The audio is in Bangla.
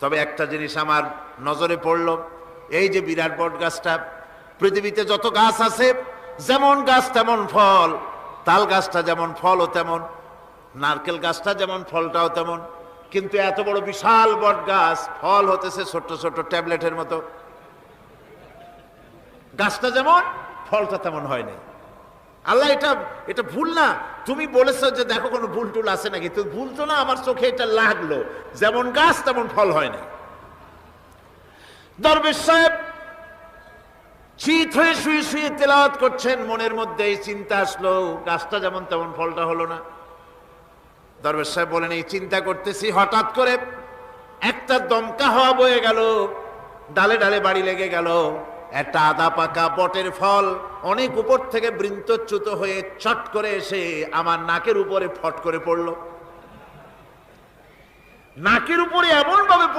তবে একটা জিনিস আমার নজরে পড়ল, এই যে বিরাট বট গাছটা, পৃথিবীতে যত গাছ আছে, যেমন গাছ তেমন ফল, তাল গাছটা যেমন ফলও তেমন, নারকেল গাছটা যেমন ফলটাও তেমন, কিন্তু এত বড় বিশাল বট গাছ, ফল হতেছে ছোট্ট ছোট্ট ট্যাবলেটের মতো। গাছটা যেমন, ফলটা তেমন হয়নি আল্লাহ, এটা এটা ভুল না। তুমি বলেছ যে দেখো কোনো ভুল টুল আছে নাকি? তো ভুল তো না, আমার চোখে এটা লাগল। যেমন গাছ, তেমন ফল হয় না। দরবেশ সাহেব শীত হয়ে শুয়ে শুয়ে তেলাওয়াত করছেন, মনের মধ্যে এই চিন্তা আসলো, গাছটা যেমন তেমন ফলটা হলো না। দরবেশ সাহেব বলেন, এই চিন্তা করতেছি। হঠাৎ করে একটা দমকা হওয়া বয়ে গেল, ডালে ডালে বাড়ি লেগে গেল। একটা আদা পাকা বটের ফল অনেক উপর থেকে বৃন্তচ্যুত হয়ে চট করে এসে আমার নাকের উপরে ফট করে পড়ল। নাকের উপরে এমন ভাবে